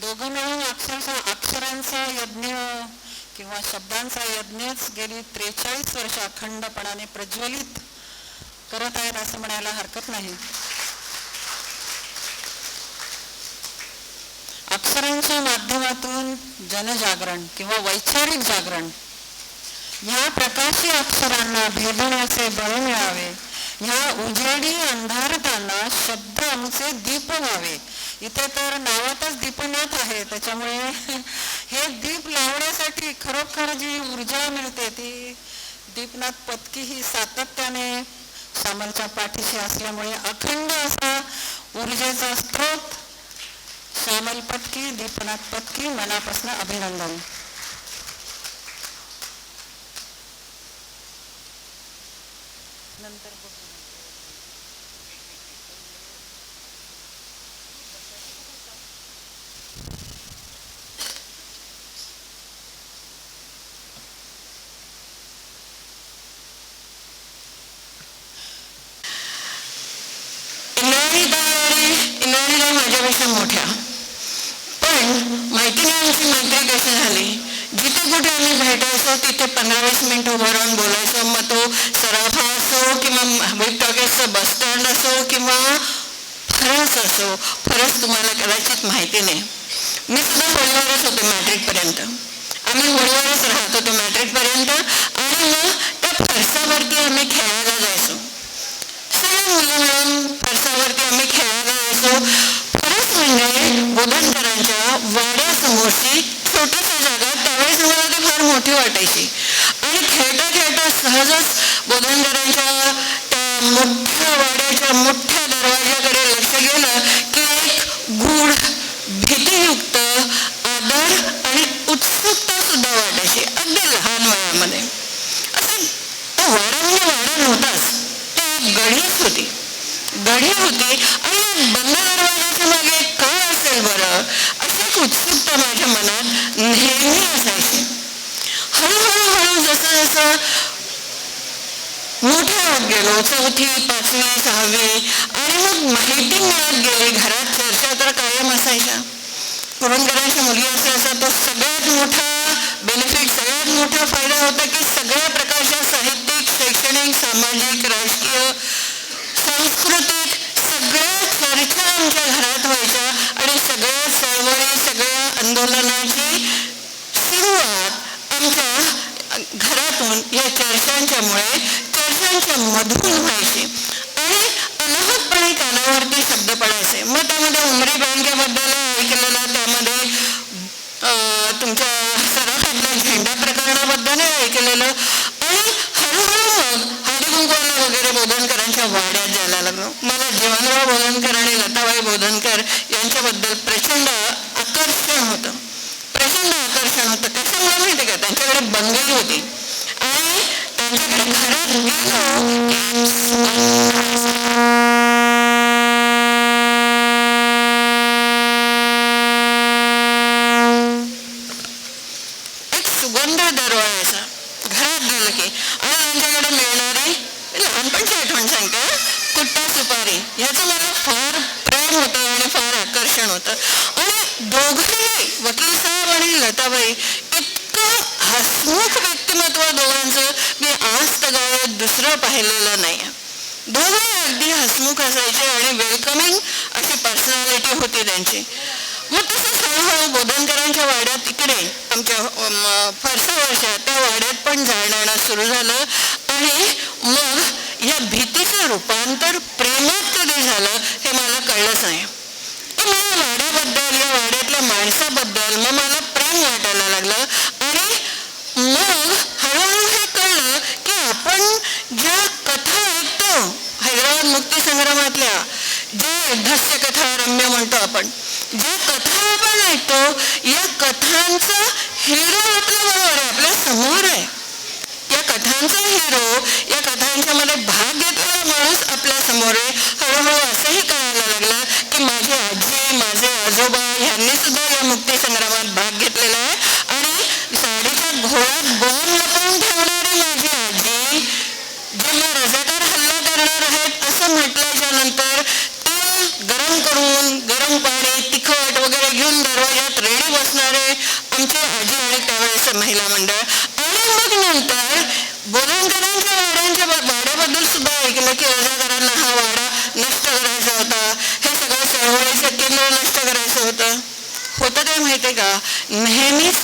दोघं मिळून अक्षरशः अक्षरांचा यज्ञ किंवा शब्दांचा यज्ञच गेली त्रेचाळीस वर्ष अखंडपणाने प्रज्वलित करत आहेत असं म्हणायला हरकत नाही. अक्षरांच्या माध्यमातून जनजागरण किंवा वैचारिक जागरण ह्या प्रकाशी अक्षरांना भेदण्याचे बळ मिळावे. ह्या उजेडी अंधारताना शब्द आमचे दीप इथे तर नावातच दीपनाथ आहे त्याच्यामुळे हे दीप लावण्यासाठी खरोखर जी ऊर्जा मिळते ती दीपनाथ पत्की ही सातत्याने श्यामलच्या पाठीशी असल्यामुळे अखंड असा ऊर्जेचा स्रोत श्यामल पत्की दीपनाथ पत्की मनापासून अभिनंदन नंतर बघू. इंद्राणीताई आणि इंद्राणीताई माझ्यापेक्षा मोठ्या. पण माहिती नाही आमची मैत्री कशी झाली. जिथे कुठे आम्ही भेटायचो तिथे पंधरा वीस मिनिटं उभं राहून बोलायचो. मग तो सराफा असो किंवा बिग टॉकेजचं बस स्टँड असो किंवा फरस असो फरस तुम्हाला कदाचित माहिती नाही. मी सुद्धा होळीवरच होते मॅट्रिकपर्यंत. आम्ही होळीवरच राहत होतो मॅट्रिकपर्यंत. आणि मग ती होती. गढी होती आणि बंद दरवाजाच्या मागे काय असेल बरं अशी एक उत्सुकता माझ्या मनात नेहमी असायची. हळूहळू हळू जसं जसं मोठे होत गेलो चौथी पाचवी सहावी आणि मग माहिती मिळत गेली घरात चर्चा तर कायम असायच्या. कुरुंदरांच्या मुली असल्याचा तो सगळ्यात मोठा बेनिफिट सगळ्यात मोठा फायदा होता की सगळ्या प्रकारच्या साहित्यिक शैक्षणिक सामाजिक राजकीय सांस्कृतिक सगळ्या चर्चा आमच्या घरात व्हायच्या आणि सगळ्या चळवळी सगळ्या आंदोलनाची सुरुवात आमच्या घरातून या चर्चांच्यामुळे चर्चांच्या मधून व्हायची. नाही दोघे अगदी हसमुख असायचे आणि वेलकमिंग अशी पर्सनॅलिटी होती त्यांची. मग तसंच हळूहळू बोधनकरांच्या वाड्यात इकडे आमच्या अम, फरसावरच्या त्या वाड्यात पण जाणं सुरू झालं आणि मग या भीतीचं रूपांतर प्रेमात कधी झालं हे मला कळलंच नाही. तर मला वाड्याबद्दल या वाड्यातल्या माणसाबद्दल मग मला प्रेम वाटायला लागलं आणि मग हळूहळू हे कळलं की आपण ज्या कथा हैदराबाद मुक्तीसंग्रामातल्या जे युद्धस्य कथा रम्य म्हणतो आपण ज्या कथा आपण ऐकतो या कथांचा हिरो आपल्या बरोबर आहे आपल्यासमोर आहे. या कथांचा हिरो या कथांच्या मध्ये भाग घेतलेला माणूस आपल्यासमोर आहे. हळूहळू असंही कळायला लागलं की माझी आजी माझे आजोबा यांनी सुद्धा या मुक्ती संग्रामात भाग घेतलेला आहे. आणि साडीच्या घोळात बॉम्ब लपवून ठेवणारी माझी आजी जेव्हा रजाकार हल्ला आहेत असं म्हटल्याच्या नंतर तेल गरम करून गरम पाणी तिखट वगैरे घेऊन दरवाजात रेडी बसणारे आमचे आजी आणि त्यावेळेस महिला मंडळ. आणि मग नंतर बोलणकरांच्या वाड्यांच्या वाड्याबद्दल सुद्धा ऐकलं की रजाकारांना हा वाडा नष्ट करायचा होता. हे सगळं चळवळीचं केंद्र नष्ट करायचं होतं. होतं काय माहितीये का? नेहमीच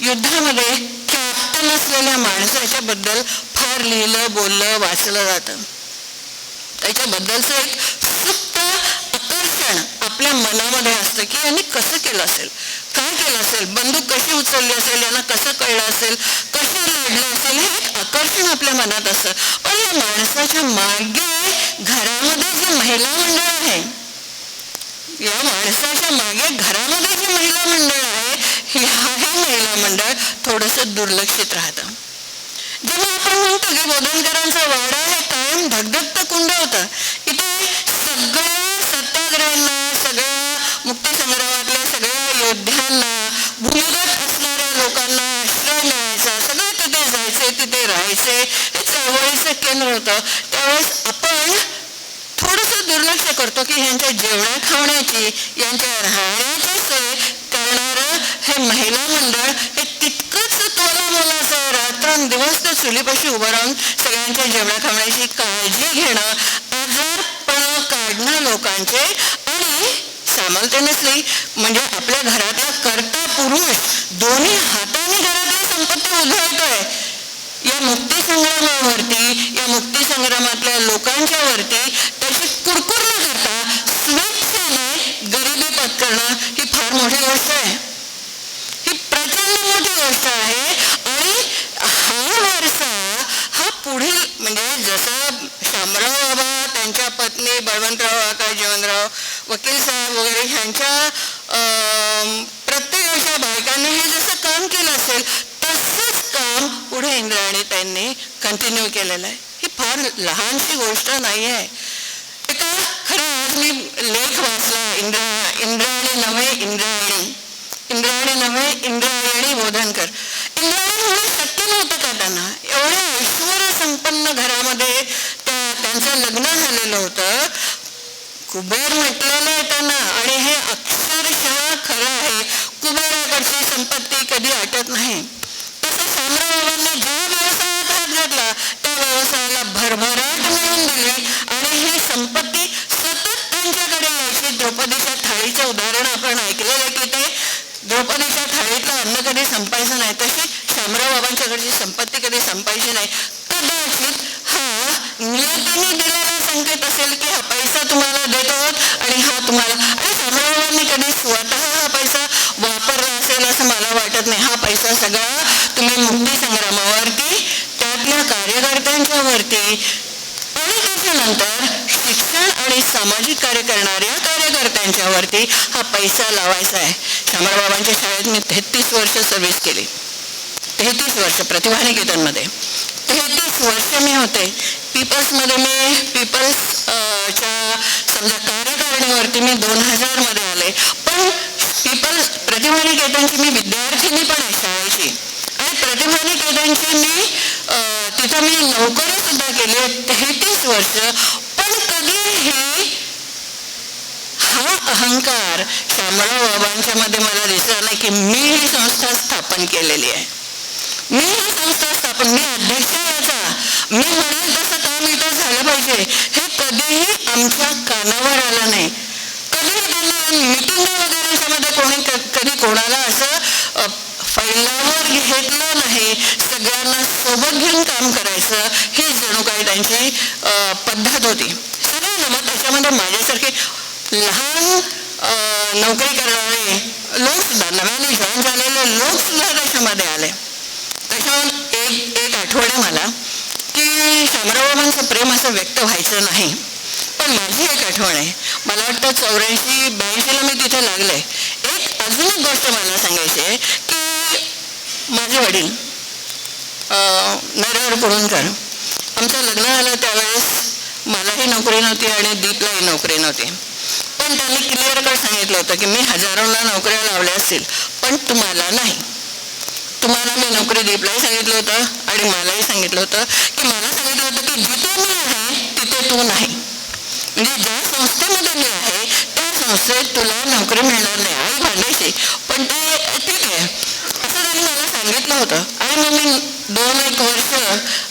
युद्धामध्ये कॅप्टन असलेल्या माणसाच्या बद्दल फार लिहिलं बोललं वाचलं जातं. त्याच्याबद्दलचं एक सुप्त आकर्षण आपल्या मनामध्ये असतं की यांनी कसं केलं असेल? काय केलं असेल? बंदूक कशी उचलली असेल? यांना कसं कळलं असेल? कसे लढले असेल? हे एक आकर्षण आपल्या मनात असतं. पण या माणसाच्या मागे घरामध्ये जे महिला मंडळ आहे या माणसाच्या मागे घरामध्ये जे महिला मंडळ आहे ह्या हे महिला मंडळ थोडंसं दुर्लक्षित राहतं. म्हणतो की बोधनकरांचा वाडा हे कायम धगधगत कुंड इथे सगळ्या सत्याग्रहांना सगळ्या मुक्तीसंग्रामातल्या सगळ्या योद्ध्यांना भूमिगत असणाऱ्या लोकांना आश्रय मिळायचा सगळे तिथे जायचे तिथे राहायचे हे चळवळीचं केंद्र होतं. त्यावेळेस आपण थोडस दुर्लक्ष करतो की ह्यांच्या जेवणा खावण्याची यांच्या राहण्याची सोय करणारं हे महिला मंडळ चुलीपाशी उभं राहून सगळ्यांच्या जेवणा खावण्याची काळजी घेणं आजारपणा काढणं लोकांचे आणि सामल्टेनियसली म्हणजे आपल्या घरातला कर्ता पुरुष दोन्ही हाताने घरातली संपत्ती उधळतोय. या मुक्ती संग्रामावरती या मुक्ती संग्रामातल्या लोकांच्या वरती त्याची कुरकुर न करता स्वेच्छेने गरिबी पत्करणं ही फार मोठी गोष्ट आहे. ही प्रचंड मोठी गोष्ट आहे आणि हा वारसा हा पुढील म्हणजे जसं शामराव बाबा त्यांच्या पत्नी बळवंतराव आका जीवनराव वकील साहेब वगैरे ह्यांच्या प्रत्येक अशा बायकांनी हे जसं काम केलं असेल तसंच काम पुढे इंद्रायणी त्यांनी कंटिन्यू केलेलं आहे. ही फार लहानशी गोष्ट नाही आहे. एका खरं आज मी लेख वाचला इंद्रा इंद्रायणी नव्हे इंद्रायणी. इंद्रायणी नव्हे इंद्रायणी बोधनकर. इंद्रायणी होणं शक्य नव्हतं का त्यांना? एवढ्या ऐश्वर संपन्न घरामध्ये त्या त्यांचं लग्न झालेलं होतं कुबेर म्हटलेलं आहे त्यांना आणि हे अक्षरशः खरं आहे. कुबेराकडची संपत्ती कधी आटत नाही. तसं सोनराबाबांनी ज्या व्यवसायात हात घातला त्या व्यवसायाला भरभराट मिळून दिली आणि ही संपत्ती सतत त्यांच्याकडे यायची. द्रौपदीच्या थाळीचं उदाहरण आपण ऐकलेलं की ते द्रौपदीच्या थाळीतलं अन्न कधी संपायचं नाही. तशी शामराव बाबांच्याकडची संपत्ती कधी संपायची नाही. कदाचित नियतीने दिलेला संकेत असेल की हा पैसा तुम्हाला देत आहोत आणि हा तुम्हाला आणि शामरावांनी कधी स्वतः हा पैसा वापरला असेल असं मला वाटत नाही. हा पैसा सगळा तुम्ही मुक्ती संग्रामावरती त्यातल्या कार्यकर्त्यांच्या वरती आणि त्याच्यानंतर शिक्षण आणि सामाजिक कार्य करणाऱ्या कार्यकर्त्यांच्यावरती हा पैसा लावायचा आहे. शामराबाबांच्या शाळेत मी तेहतीस वर्ष सर्व्हिस केली. तेहतीस वर्ष प्रतिभा निकेतनमध्ये तेहतीस वर्ष मी होते. पीपल्समध्ये मी पीपल्स च्या समजा कार्यकारिणीवरती मी दोन हजारमध्ये आले. पण पीपल्स प्रतिभा निकेतनची मी विद्यार्थिनी पण आहे शाळेची. आणि प्रतिभा निकेतनची मी तिथं मी नोकरी सुद्धा केली आहे तेहतीस वर्ष. पण कधीही हा अहंकार श्यामळा बाबांच्या मध्ये मला दिसला नाही की मी ही संस्था स्थापन केलेली आहे. मी ही संस्था स्थापन मी अध्यक्ष याचा मी म्हणेल तसं काम इथं झालं पाहिजे हे कधीही आमच्या कानावर आलं नाही कधीही त्यांना मिटिंग वगैरेच्या मध्ये कोणी कधी कोणाला असं फैलावर घेतलं नाही सगळ्यांना सोबत घेऊन काम करायचं ही जणू काही त्यांची पद्धत होती सगळ्यांना मग त्याच्यामध्ये माझ्यासारखे लहान नोकरी करणारे लोक सुद्धा नव्याने जॉईन झालेले लोक सुद्धा त्याच्यामध्ये आले त्याच्यावर एक एक आठवण आहे मला की शामरावबाबांचं प्रेम असं व्यक्त व्हायचं नाही. पण माझी एक आठवण आहे. मला वाटतं चौऱ्याऐंशी ब्याऐंशीला मी तिथे लागले. एक अजून एक गोष्ट मला सांगायची आहे की माझे वडील नरेंद्र नरहर आमचं लग्न झालं त्यावेळेस मलाही नोकरी नव्हती आणि दीपलाही नोकरी नव्हती. पण त्यांनी क्लिअर कट सांगितलं होतं की मी हजारोला नोकऱ्या लावल्या असतील पण तुम्हाला नाही. तुम्हाला मी नोकरी दीपलाही सांगितलं होतं आणि मलाही सांगितलं होतं की मला सांगितलं होतं की जिथे मी आहे तिथे तू नाही. म्हणजे ज्या संस्थेमध्ये मी आहे त्या संस्थेत तुला नोकरी मिळणार नाही. आई भांडे पण ते ठीक आहे. असं त्यांनी मला सांगितलं होतं आणि मग मी दोन एक वर्ष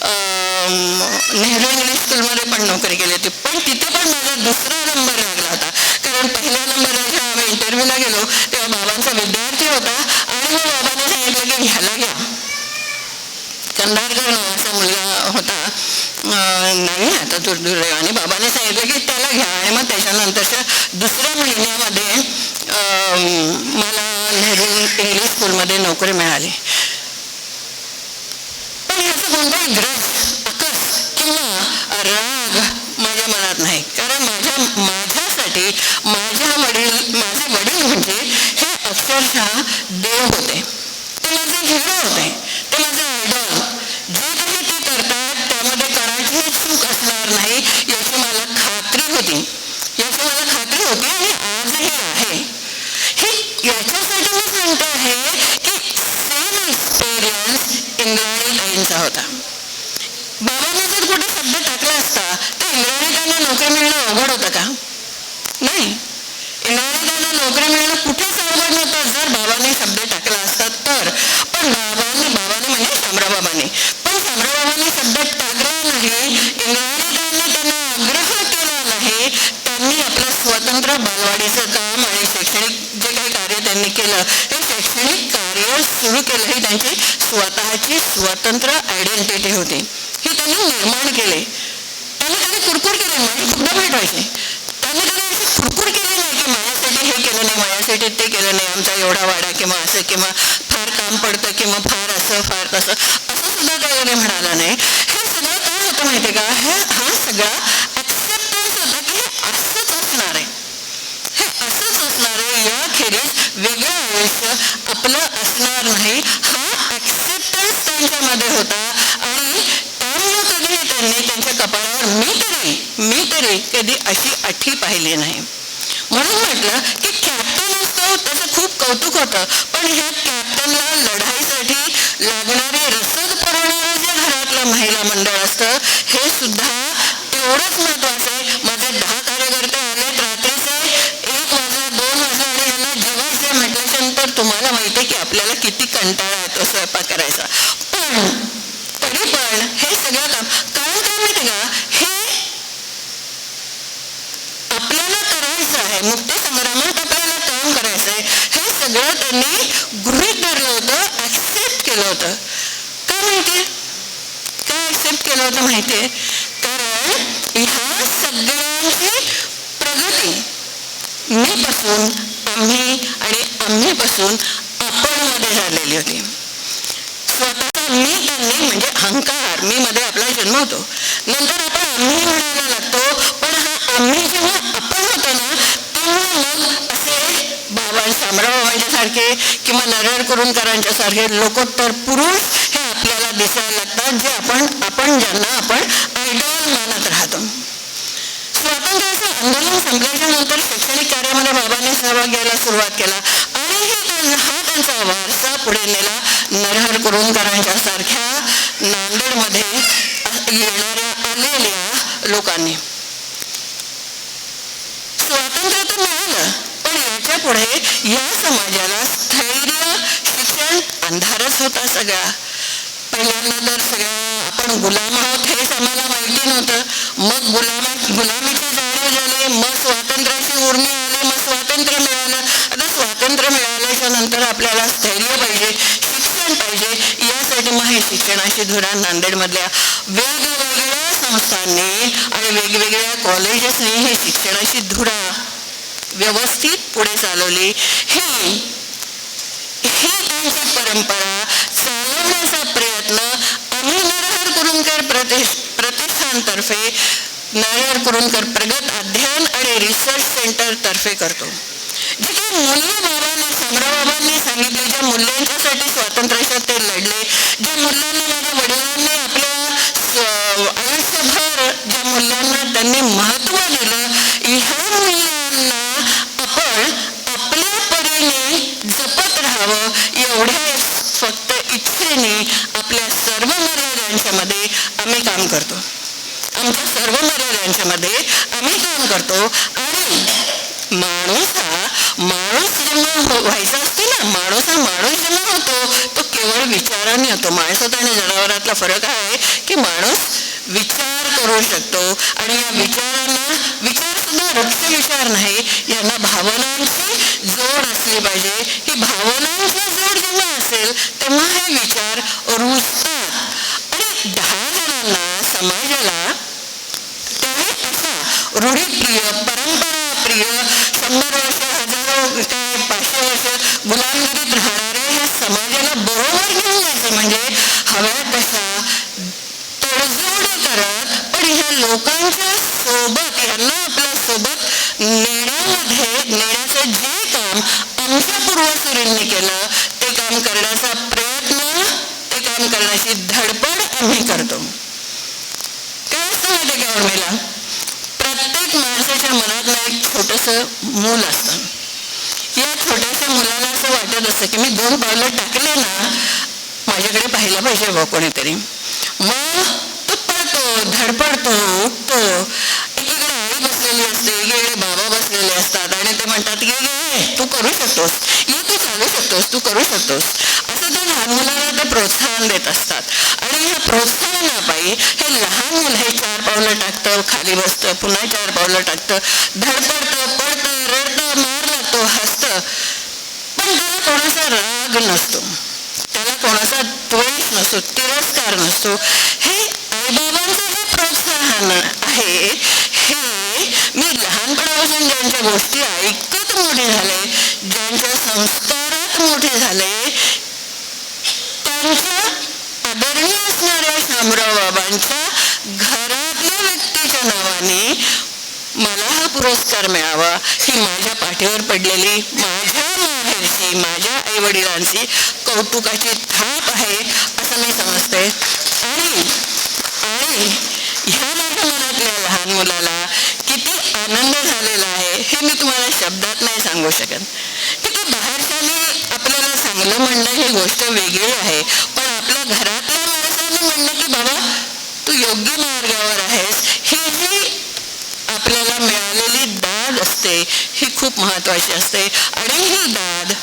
अं, नेहरू इंग्लिश स्कूलमध्ये पण नोकरी केली होती. पण तिथे पण माझा दुसरा नंबर लागला होता. कारण पहिल्या नंबरला जेव्हा आम्ही इंटरव्ह्यूला गेलो तेव्हा बाबांचा विद्यार्थी होता. मग बाबाने सांगितलं की ह्याला घ्या कंधारकर नावाचा मुलगा होता नाही आता तो दुर्दैवाने बाबाने सांगितलं की त्याला घ्या आणि मग त्याच्यानंतरच्या दुसऱ्या महिन्यामध्ये मला नेहरू इंग्लिश स्कूलमध्ये नोकरी मिळाली पण याचा कोणताही ग्रज अकस किंवा राग माझ्या मनात नाही कारण माझ्या माझ्यासाठी माझ्या वडील माझे वडील म्हणजे हा देव होते. ते माझे हिरो होते. केलं. हे शैक्षणिक कार्य सुरू केलं. ही त्यांची स्वतःची स्वतंत्र आयडेंटिटी होती. हे त्यांनी निर्माण केले. त्यांनी कधी कुरकुर केली. नाही माझी खूपदा त्यांनी कधी अशी कुरकुर केली नाही की माझ्यासाठी हे केलं नाही माझ्यासाठी ते केलं नाही आमचा एवढा वाडा किंवा असं किंवा फार काम पडतं किंवा फार असं फार तसं. असं सुद्धा ते म्हणाला नाही. हे सगळं काय होतं माहिती का? हे हा सगळा ऍक्सेप्टन्स होता की हे असंच असणार आहे हे असंच असणार बेरीज याखेरीज वेगळं आयुष्य आपलं असणार नाही. हा ऍक्सेप्टन्स त्यांच्यामध्ये होता. आणि त्यामुळे कधी त्यांनी त्यांच्या कपाळावर मी तरी मी तरी कधी अशी अठी पाहिली नाही. म्हणून म्हटलं की कॅप्टन असतो त्याचं खूप कौतुक होतं. पण ह्या कॅप्टनला लढाईसाठी लागणारे रसद पुरवणारं जे घरातलं महिला मंडळ असतं हे सुद्धा तेवढंच महत्वाचं आहे माझे दहा कार्यकर्ते आलेत रात्रीचे एक वाजला दोन वाजला आणि यांना जेवायचे म्हटल्याच्या नंतर तुम्हाला माहिती आहे की आपल्याला किती कंटाळा येतो स्वयंपाक करायचा. पण तरी पण हे सगळं काम कारण काय माहिती का हे आपल्याला करायचं आहे. मुक्ती संग्रामात आपल्याला काम करायचं आहे हे सगळं त्यांनी गृहित धरलं होतं ऍक्सेप्ट केलं होतं. काय माहितीये काय ऍक्सेप्ट केलं होतं माहितीये कारण ह्या सगळ्यांची प्रगती. मी पासून आम्ही आणि आम्ही पासून मध्ये झालेली होती. स्वतःचा मी त्यांनी म्हणजे अहंकार मी मध्ये आपला जन्म होतो. नंतर आपण आम्ही म्हणायला लागतो पण हा आम्ही जेव्हा आपण होतो ना तेव्हा मग असे बाबा शामराव सारखे किंवा नारायण सारखे लोकोत्तर पुरुष हे आपल्याला दिसायला लागतात जे आपण आपण ज्यांना आपण आयडॉल मानत राहतो. स्वातंत्र्याचं आंदोलन संपल्याच्या नंतर शैक्षणिक कार्यामध्ये बाबांनी सहभाग घ्यायला सुरुवात केला. त्यांचा वारसा पुढे नेला नरहर कुरुंदकरांच्या सारख्या नांदेडमध्ये येणाऱ्या आलेल्या लोकांनी. स्वातंत्र्य तर मिळालं पण याच्यापुढे या समाजाला स्थैर्य शिक्षण अंधारच होता सगळा. पहिल्यांदा तर सगळ्या आपण गुलाम आहोत हेच आम्हाला माहिती नव्हतं. मग गुलामा गुलामीची जाणीव झाली मग स्वातंत्र्याची उर्मी स्वातंत्र्य मिळालं. आता स्वातंत्र्य मिळाल्याच्या नंतर आपल्याला स्थैर्य पाहिजे शिक्षण पाहिजे यासाठी मग हे शिक्षणाची धुरा नांदेडमधल्या वेगवेगळ्या संस्थांनी आणि वेगवेगळ्या कॉलेजेसनी हे शिक्षणाची धुरा व्यवस्थित पुढे चालवली. ही ही त्यांची परंपरा चालवण्याचा प्रयत्न आम्ही नरहर कुरुंकर प्रति प्रतिष्ठानतर्फे नरहर कुरुंदकर प्रगत अध्ययन आणि रिसर्च सेंटर तर्फे करतो. जे काही मूल्य बाबांनी शामराबाबांनी सांगितले ज्या मूल्यांच्यासाठी स्वातंत्र्यासाठी ते लढले ज्या मुलांना माझ्या वडिलांनी आपल्या आयुष्यभर ज्या मुलांना त्यांनी महत्त्व दिलं ह्या मुलांना आपण आपल्या परीने जपत राहावं एवढ्या फक्त इच्छेने आपल्या सर्व मर्यादांच्या मध्ये आम्ही काम करतो. आमच्या सर्व मर्यादांच्यामध्ये आम्ही काम करतो. आणि माणूस हा माणूस जेव्हा व्हायचा असतो ना माणूस हा माणूस जेव्हा होतो तो केवळ विचाराने होतो. माणसात आणि जनावरातला फरक आहे की माणूस विचार करू शकतो. आणि या विचारांना विचार सुद्धा वृक्ष विचार नाही यांना भावनांची जोड असली पाहिजे. ही भावनांची जोड जेव्हा असेल तेव्हा हे विचार रुजतात. आणि ढाल लोकांना समाजाला त्याने असा रूढीप्रिय परंपराप्रिय शंभर वर्ष हजारो ते पाचशे वर्ष गुलामगिरीत राहणारे ह्या समाजाला बरोबर घेऊन जायचं म्हणजे हव्या तसा तडजोड करत पण ह्या लोकांच्या सोबत यांना आपल्यासोबत नेण्यामध्ये नेण्याचं जे काम आमच्या पूर्वसुरींनी केलं ते काम करण्याचा प्रयत्न ते काम करण्याची धडपड आम्ही करतो काय असतं माहिती का उर्मिला प्रत्येक माणसाच्या मनात ना एक छोटस मूल असतं या छोट्याशा मुलाला असं की मी दोन पावलं टाकले ना माझ्याकडे पाहिलं पाहिजे बा कोणीतरी. मग तो पडतो धडपडतो उठतो. एकीकडे आई बसलेली असते एकीकडे बाबा बसलेले असतात आणि ते म्हणतात की "ये, तू करू शकतोस. ये तू चालू शकतोस तू करू शकतोस. असं त्या लहान मुलाला ते प्रोत्साहन देत असतात. आणि ह्या प्रोत्साहनापायी हे लहान मुलं हे चार पावलं टाकतं खाली बसतं पुन्हा चार पावलं टाकतं धडपडतं पडतं रडतं मार लागतो हसतं. कोणाचा राग नसतो त्याला कोणाचा द्वेष नसतो तिरस्कार नसतो. हे आईबाबांचं जे प्रोत्साहन आहे हे मी लहानपणापासून ज्यांच्या गोष्टी ऐकत मोठे झाले ज्यांच्या संस्कारात मोठे झाले त्यांच्या आदरणीय असणाऱ्या शामराव बाबांच्या घरातल्या व्यक्तीच्या नावाने मला हा पुरस्कार मिळावा ही माझ्या पाठीवर पडलेली वडिलांची कौतुकाची थाप आहे असं मी समजते. आणि आणि ह्या माझ्या मनातल्या लहान मुलाला किती आनंद झालेला आहे हे मी तुम्हाला शब्दात नाही सांगू शकत. ठीक आहे बाहेरच्याने आपल्याला चांगलं म्हणणं ही गोष्ट वेगळी आहे. पण आपल्या घरातल्या माणसाने म्हणणं की बाबा तू योग्य मार्गावर आहेस ही जी आपल्याला मिळालेली दाद असते. ही खूप महत्वाची असते. आणि ही दाद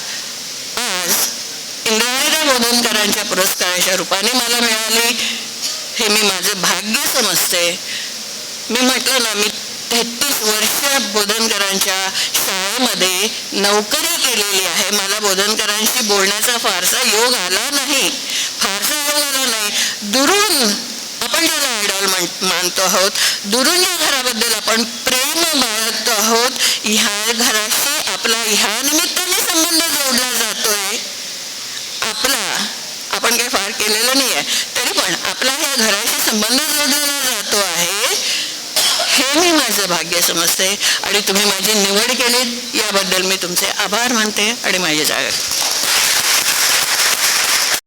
बोधनकरांच्या पुरस्काराच्या रूपाने मला मिळाले. हे मी माझं भाग्य समजते. मी म्हटलं ना मी तेहतीस वर्ष बोधनकरांच्या शाळेमध्ये नोकरी केलेली आहे. मला बोधनकरांशी बोलण्याचा फारसा योग आला नाही. फारसा योग आला नाही. दुरून आपण ज्याला आयडॉल मानतो आहोत दुरून या घराबद्दल आपण प्रेम बाळगतो आहोत ह्या घराशी आपला ह्या निमित्ताने संबंध जोडला जातो. आपला आपण काही फार केलेलं नाही आहे तरी पण आपला ह्या घराशी संबंध जोडलेला जातो आहे हे मी माझं भाग्य समजते. आणि तुम्ही माझी निवड केलीत याबद्दल मी तुमचे आभार मानते आणि माझी जागा